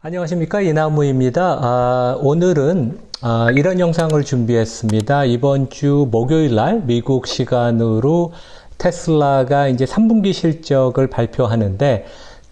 안녕하십니까 이나무입니다. 아, 오늘은 아, 이런 영상을 준비했습니다. 이번 주 목요일 날 미국 시간으로 테슬라가 이제 3분기 실적을 발표하는데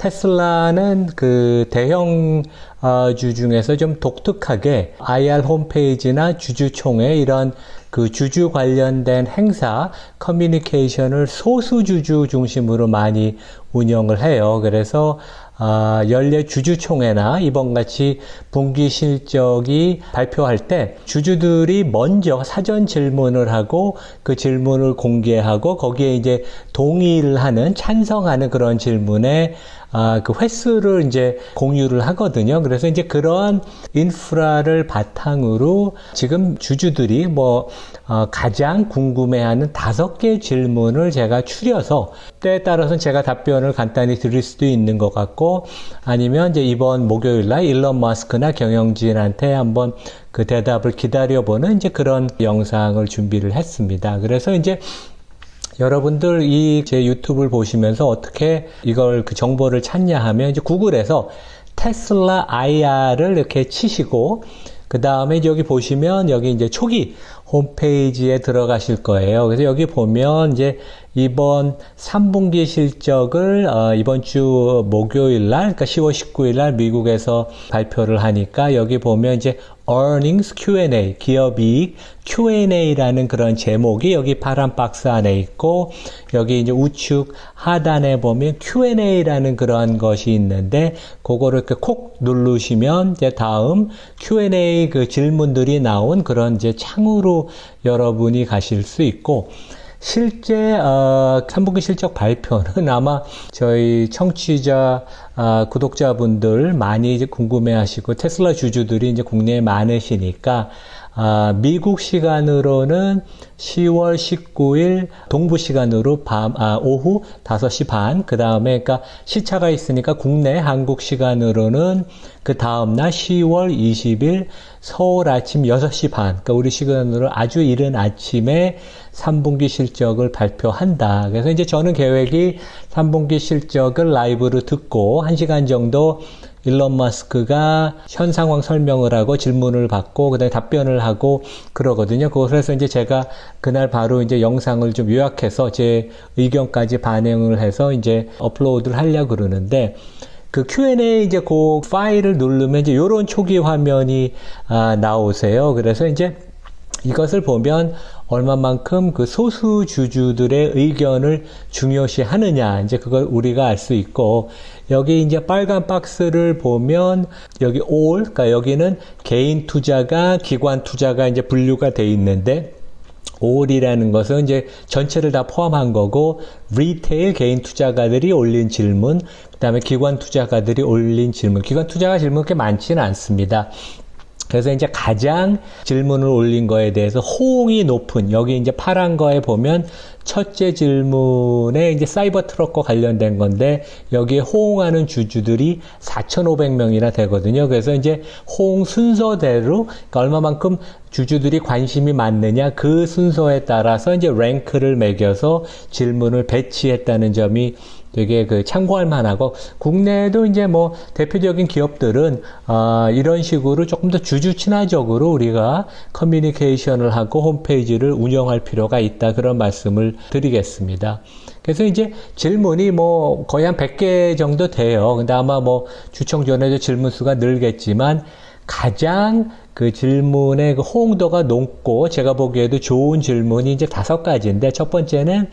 테슬라는 그 대형 어, 주 중에서 좀 독특하게 IR 홈페이지나 주주총회 이런 그 주주 관련된 행사 커뮤니케이션을 소수 주주 중심으로 많이 운영을 해요. 그래서 아, 연례 주주총회나 이번 같이 분기 실적이 발표할 때 주주들이 먼저 사전 질문을 하고 그 질문을 공개하고 거기에 이제 동의를 하는 찬성하는 그런 질문에 아, 그 횟수를 이제 공유를 하거든요. 그래서 이제 그러한 인프라를 바탕으로 지금 주주들이 뭐 어, 가장 궁금해하는 다섯 개 질문을 제가 추려서 때에 따라서는 제가 답변을 간단히 드릴 수도 있는 것 같고 아니면 이제 이번 목요일 날 일론 머스크나 경영진한테 한번 그 대답을 기다려보는 이제 그런 영상을 준비를 했습니다. 그래서 이제 여러분들 이 제 유튜브를 보시면서 어떻게 이걸 그 정보를 찾냐 하면 이제 구글에서 테슬라 IR을 이렇게 치시고 그 다음에 여기 보시면 여기 이제 초기 홈페이지에 들어가실 거예요. 그래서 여기 보면 이제 이번 3분기 실적을 어, 이번 주 목요일 날, 그러니까 10월 19일 날 미국에서 발표를 하니까 여기 보면 이제 earnings Q&A, 기업이익 Q&A라는 그런 제목이 여기 파란 박스 안에 있고 여기 이제 우측 하단에 보면 Q&A라는 그런 것이 있는데 그거를 이렇게 콕 누르시면 이제 다음 Q&A 그 질문들이 나온 그런 이제 창으로 여러분이 가실 수 있고 실제 어, 3분기 실적 발표는 아마 저희 청취자 아, 구독자분들 많이 이제 궁금해하시고 테슬라 주주들이 이제 국내에 많으시니까 아, 미국 시간으로는 10월 19일 동부 시간으로 밤, 아, 오후 5시 반, 그 다음에, 그니까 시차가 있으니까 국내 한국 시간으로는 그 다음날 10월 20일 서울 아침 6시 반, 그니까 우리 시간으로 아주 이른 아침에 3분기 실적을 발표한다. 그래서 이제 저는 계획이 3분기 실적을 라이브로 듣고 1시간 정도 일론 머스크가 현 상황 설명을 하고 질문을 받고 그다음에 답변을 하고 그러거든요. 그래서 이제 제가 그날 바로 이제 영상을 좀 요약해서 제 의견까지 반영을 해서 이제 업로드를 하려고 그러는데 그 Q&A 이제 그 파일을 누르면 이제 요런 초기 화면이 아, 나오세요. 그래서 이제 이것을 보면 얼마만큼 그 소수 주주들의 의견을 중요시 하느냐, 이제 그걸 우리가 알 수 있고, 여기 이제 빨간 박스를 보면, 여기 all, 그러니까 여기는 개인 투자가, 기관 투자가 이제 분류가 돼 있는데, all이라는 것은 이제 전체를 다 포함한 거고, 리테일 개인 투자가들이 올린 질문, 그 다음에 기관 투자가들이 올린 질문, 기관 투자가 질문 그렇게 많지는 않습니다. 그래서 이제 가장 질문을 올린 거에 대해서 호응이 높은 여기 이제 파란 거에 보면 첫째 질문에 이제 사이버 트럭과 관련된 건데 여기에 호응하는 주주들이 4,500명이나 되거든요. 그래서 이제 호응 순서대로 그러니까 얼마만큼 주주들이 관심이 많느냐 그 순서에 따라서 이제 랭크를 매겨서 질문을 배치했다는 점이 되게 그 참고할 만하고 국내에도 이제 뭐 대표적인 기업들은 아 이런 식으로 조금 더 주주 친화적으로 우리가 커뮤니케이션을 하고 홈페이지를 운영할 필요가 있다 그런 말씀을 드리겠습니다. 그래서 이제 질문이 뭐 거의 한 100개 정도 돼요. 근데 아마 뭐 주청 전에도 질문 수가 늘겠지만 가장 그 질문의 그 호응도가 높고 제가 보기에도 좋은 질문이 이제 다섯 가지인데 첫 번째는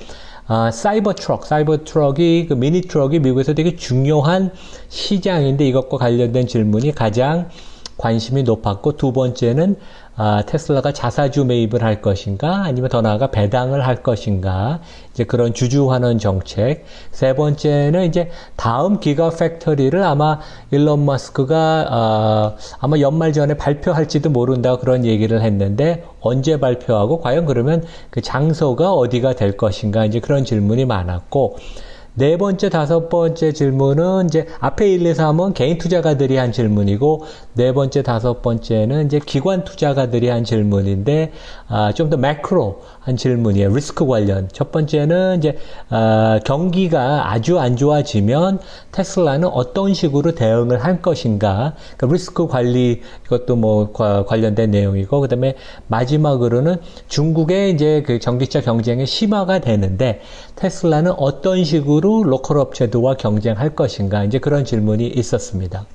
아, 사이버 트럭, 사이버 트럭이 그 미니 트럭이 미국에서 되게 중요한 시장인데 이것과 관련된 질문이 가장 관심이 높았고 두 번째는 아, 테슬라가 자사주 매입을 할 것인가 아니면 더 나아가 배당을 할 것인가 이제 그런 주주 환원 정책. 세 번째는 이제 다음 기가 팩터리를 아마 일론 머스크가 아, 아마 연말 전에 발표할지도 모른다 그런 얘기를 했는데 언제 발표하고 과연 그러면 그 장소가 어디가 될 것인가 이제 그런 질문이 많았고 네 번째, 다섯 번째 질문은 이제 앞에 1, 2, 3은 개인 투자가들이 한 질문이고 네 번째, 다섯 번째는 이제 기관 투자가들이 한 질문인데 아, 좀 더 매크로 한 질문이에요. 리스크 관련. 첫 번째는 이제 아, 경기가 아주 안 좋아지면 테슬라는 어떤 식으로 대응을 할 것인가. 그러니까 리스크 관리 이것도 뭐 과- 관련된 내용이고 그다음에 마지막으로는 중국의 이제 그 전기차 경쟁이 심화가 되는데 테슬라는 어떤 식으로 로컬 업체들과 경쟁할 것인가. 이제 그런 질문이 있었습니다.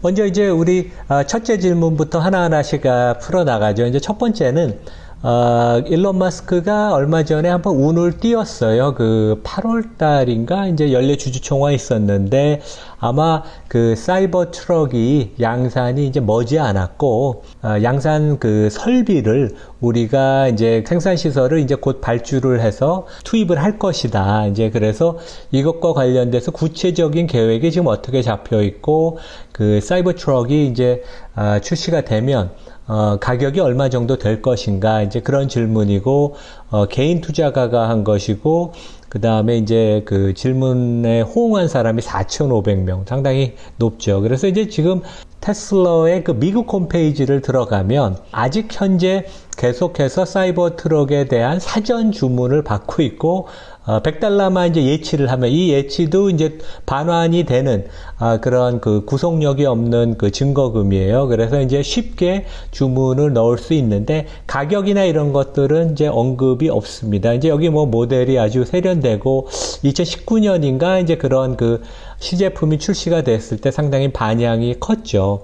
먼저 이제 우리 아, 첫째 질문부터 하나하나씩 아, 풀어나가죠. 이제 첫 번째는 어, 일론 마스크가 얼마 전에 한번 운을 띄웠어요. 그 8월 달인가 이제 연례 주주총회 있었는데 아마 그 사이버 트럭이 양산이 이제 머지 않았고 어, 양산 그 설비를 우리가 이제 생산 시설을 이제 곧 발주를 해서 투입을 할 것이다. 이제 그래서 이것과 관련돼서 구체적인 계획이 지금 어떻게 잡혀 있고 그 사이버 트럭이 이제 아, 출시가 되면 어, 가격이 얼마 정도 될 것인가 이제 그런 질문이고 어, 개인 투자가가 한 것이고 그 다음에 이제 그 질문에 호응한 사람이 4,500명 상당히 높죠. 그래서 이제 지금 테슬라의 그 미국 홈페이지를 들어가면 아직 현재 계속해서 사이버 트럭에 대한 사전 주문을 받고 있고 어, 100달러만 이제 예치를 하면 이 예치도 이제 반환이 되는 아, 그런 그 구속력이 없는 그 증거금이에요. 그래서 이제 쉽게 주문을 넣을 수 있는데 가격이나 이런 것들은 이제 언급이 없습니다. 이제 여기 뭐 모델이 아주 세련되고 2019년인가 이제 그런 그 시제품이 출시가 됐을 때 상당히 반향이 컸죠.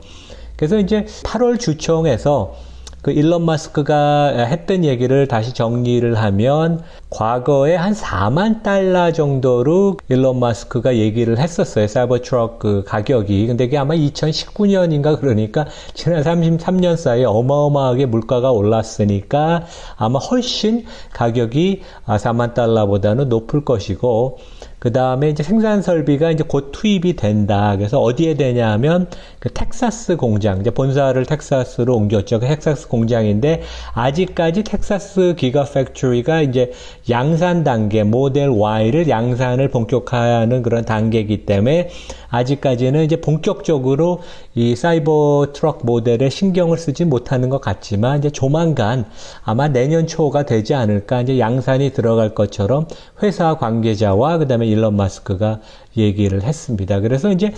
그래서 이제 8월 주총에서 그 일론 마스크가 했던 얘기를 다시 정리를 하면 과거에 한 4만 달러 정도로 일론 마스크가 얘기를 했었어요. 사이버 트럭 그 가격이. 근데 이게 아마 2019년인가 그러니까 지난 33년 사이에 어마어마하게 물가가 올랐으니까 아마 훨씬 가격이 4만 달러보다는 높을 것이고 그 다음에 이제 생산 설비가 이제 곧 투입이 된다. 그래서 어디에 되냐 하면 그 텍사스 공장, 이제 본사를 텍사스로 옮겼죠. 그 텍사스 공장인데 아직까지 텍사스 기가 팩토리가 이제 양산 단계, 모델 Y를 양산을 본격화하는 그런 단계이기 때문에 아직까지는 이제 본격적으로 이 사이버 트럭 모델에 신경을 쓰지 못하는 것 같지만 이제 조만간 아마 내년 초가 되지 않을까 이제 양산이 들어갈 것처럼 회사 관계자와 그다음에 일론 마스크가 얘기를 했습니다. 그래서 이제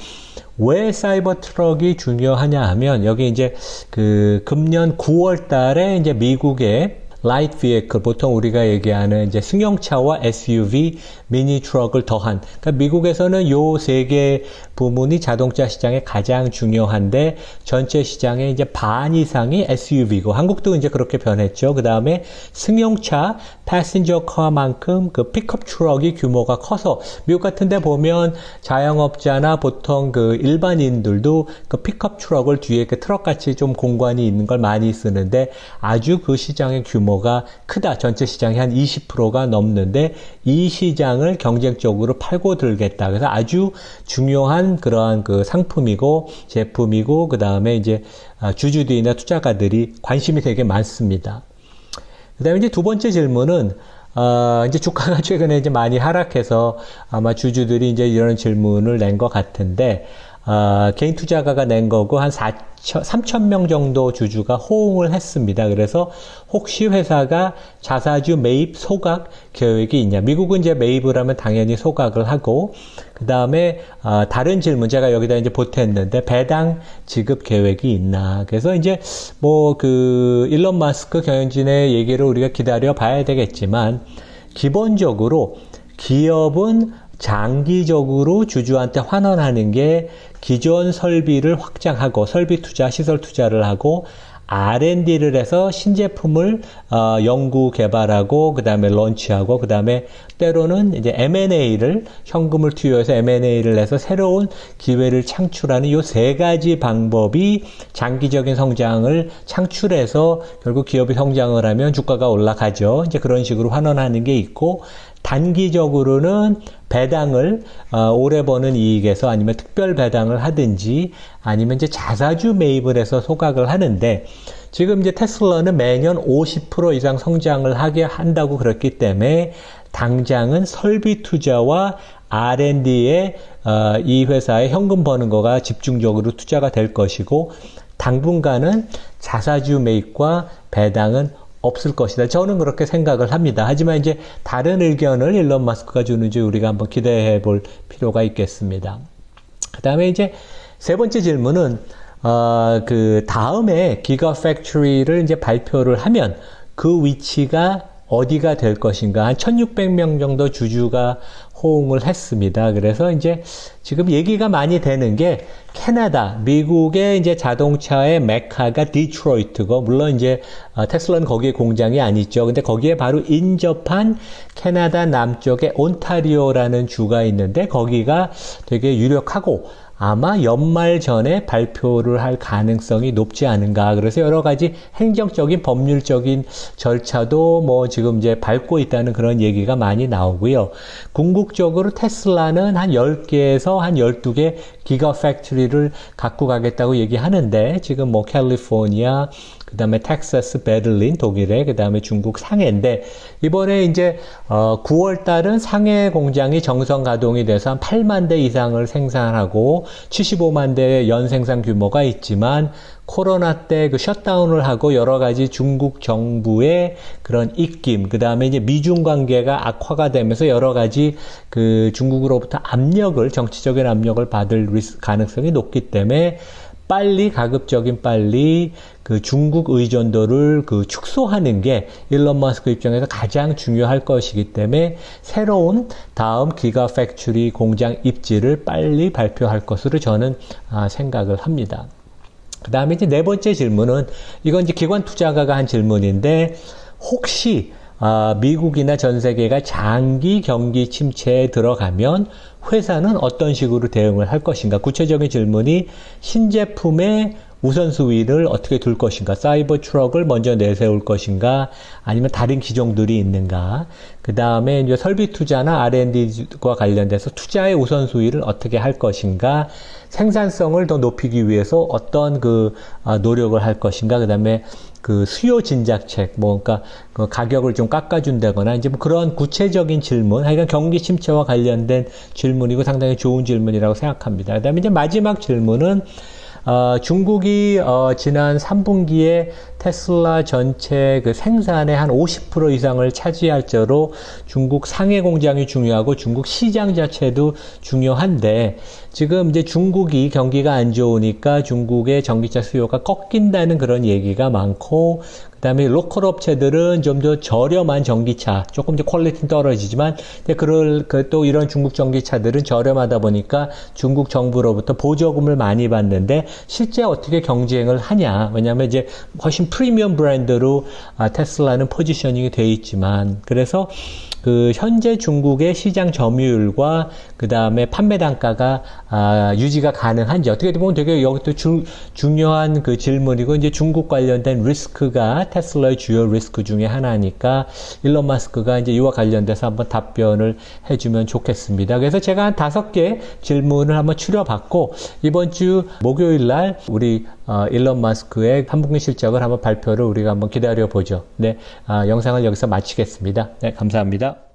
왜 사이버 트럭이 중요하냐 하면 여기 이제 그 금년 9월 달에 이제 미국의 라이트 비에클 보통 우리가 얘기하는 이제 승용차와 SUV, 미니 트럭을 더한 그러니까 미국에서는 요 세 개 부문이 자동차 시장에 가장 중요한데 전체 시장의 이제 반 이상이 SUV고 한국도 이제 그렇게 변했죠. 그 다음에 승용차 패신저 카만큼 그 픽업 트럭이 규모가 커서 미국 같은 데 보면 자영업자나 보통 그 일반인들도 그 픽업 트럭을 뒤에 그 트럭 같이 좀 공간이 있는 걸 많이 쓰는데 아주 그 시장의 규모가 크다. 전체 시장이 한 20%가 넘는데 이 시장을 경쟁적으로 팔고 들겠다. 그래서 아주 중요한 그러한 그 상품이고 제품이고 그 다음에 이제 아, 주주들이나 투자가들이 관심이 되게 많습니다. 그 다음에 이제 두 번째 질문은, 어, 이제 주가가 최근에 이제 많이 하락해서 아마 주주들이 이제 이런 질문을 낸 것 같은데, 어, 개인 투자가가 낸 거고 한 4천, 3천 명 정도 주주가 호응을 했습니다. 그래서 혹시 회사가 자사주 매입 소각 계획이 있냐. 미국은 이제 매입을 하면 당연히 소각을 하고, 그 다음에, 어, 다른 질문, 제가 여기다 이제 보탰는데, 배당 지급 계획이 있나. 그래서 이제 뭐 그 일론 마스크 경영진의 얘기를 우리가 기다려 봐야 되겠지만, 기본적으로 기업은 장기적으로 주주한테 환원하는 게 기존 설비를 확장하고 설비 투자, 시설 투자를 하고 R&D를 해서 신제품을 어, 연구 개발하고 그 다음에 런치하고 그 다음에 때로는 이제 M&A를 현금을 투여해서 M&A를 해서 새로운 기회를 창출하는 이세 가지 방법이 장기적인 성장을 창출해서 결국 기업이 성장을 하면 주가가 올라가죠. 이제 그런 식으로 환원하는 게 있고 단기적으로는 배당을 어, 오래 버는 이익에서 아니면 특별 배당을 하든지 아니면 이제 자사주 매입을 해서 소각을 하는데 지금 이제 테슬라는 매년 50% 이상 성장을 하게 한다고 그랬기 때문에 당장은 설비 투자와 R&D에 어, 이 회사의 현금 버는 거가 집중적으로 투자가 될 것이고 당분간은 자사주 매입과 배당은 없을 것이다. 저는 그렇게 생각을 합니다. 하지만 이제 다른 의견을 일론 마스크가 주는지 우리가 한번 기대해 볼 필요가 있겠습니다. 그 다음에 이제 세 번째 질문은, 어, 그 다음에 기가 팩토리를 이제 발표를 하면 그 위치가 어디가 될 것인가. 한 1600명 정도 주주가 호응을 했습니다. 그래서 이제 지금 얘기가 많이 되는 게 캐나다, 미국의 이제 자동차의 메카가 디트로이트고, 물론 이제 어, 테슬라는 거기에 공장이 아니죠. 근데 거기에 바로 인접한 캐나다 남쪽에 온타리오라는 주가 있는데 거기가 되게 유력하고 아마 연말 전에 발표를 할 가능성이 높지 않은가. 그래서 여러 가지 행정적인 법률적인 절차도 뭐 지금 이제 밟고 있다는 그런 얘기가 많이 나오고요. 궁극적으로 테슬라는 한 10개에서 한 12개 기가 팩토리를 갖고 가겠다고 얘기하는데 지금 뭐 캘리포니아 그 다음에 텍사스 베를린 독일에 그 다음에 중국 상해인데 이번에 이제 어 9월 달은 상해 공장이 정상 가동이 돼서 한 8만 대 이상을 생산하고 75만 대의 연 생산 규모가 있지만 코로나 때 그 셧다운을 하고 여러 가지 중국 정부의 그런 입김, 그 다음에 이제 미중 관계가 악화가 되면서 여러 가지 그 중국으로부터 압력을, 정치적인 압력을 받을 가능성이 높기 때문에 빨리 가급적인 빨리 그 중국 의존도를 그 축소하는 게 일론 머스크 입장에서 가장 중요할 것이기 때문에 새로운 다음 기가 팩츄리 공장 입지를 빨리 발표할 것으로 저는 아, 생각을 합니다. 그 다음에 이제 네 번째 질문은 이건 이제 기관 투자가가 한 질문인데 혹시 아, 미국이나 전 세계가 장기 경기 침체에 들어가면 회사는 어떤 식으로 대응을 할 것인가? 구체적인 질문이 신제품의 우선순위를 어떻게 둘 것인가? 사이버 트럭을 먼저 내세울 것인가? 아니면 다른 기종들이 있는가? 그 다음에 이제 설비 투자나 R&D과 관련돼서 투자의 우선순위를 어떻게 할 것인가? 생산성을 더 높이기 위해서 어떤 그 아, 노력을 할 것인가? 그 다음에 그 수요 진작책, 뭐, 그러니까 그 가격을 좀 깎아준다거나 이제 뭐 그런 구체적인 질문, 하여간 경기 침체와 관련된 질문이고 상당히 좋은 질문이라고 생각합니다. 그 다음에 이제 마지막 질문은 어, 중국이 어, 지난 3분기에 테슬라 전체 그 생산의 한 50% 이상을 차지할 정도로 중국 상해 공장이 중요하고 중국 시장 자체도 중요한데 지금 이제 중국이 경기가 안 좋으니까 중국의 전기차 수요가 꺾인다는 그런 얘기가 많고 그다음에 로컬 업체들은 좀 더 저렴한 전기차, 조금 더 퀄리티는 떨어지지만, 그럴 그또 이런 중국 전기차들은 저렴하다 보니까 중국 정부로부터 보조금을 많이 받는데 실제 어떻게 경쟁을 하냐? 왜냐하면 이제 훨씬 프리미엄 브랜드로 아, 테슬라는 포지셔닝이 돼 있지만, 그래서 그 현재 중국의 시장 점유율과 그 다음에 판매 단가가 아, 유지가 가능한지 어떻게 보면 되게 여기도 주, 중요한 그 질문이고 이제 중국 관련된 리스크가 테슬라의 주요 리스크 중에 하나니까 일론 마스크가 이제 이와 관련돼서 한번 답변을 해주면 좋겠습니다. 그래서 제가 한 다섯 개 질문을 한번 추려봤고 이번 주 목요일 날 우리 어, 일론 마스크의 3분기 실적을 한번 발표를 우리가 한번 기다려 보죠. 네, 아, 영상을 여기서 마치겠습니다. 네, 감사합니다.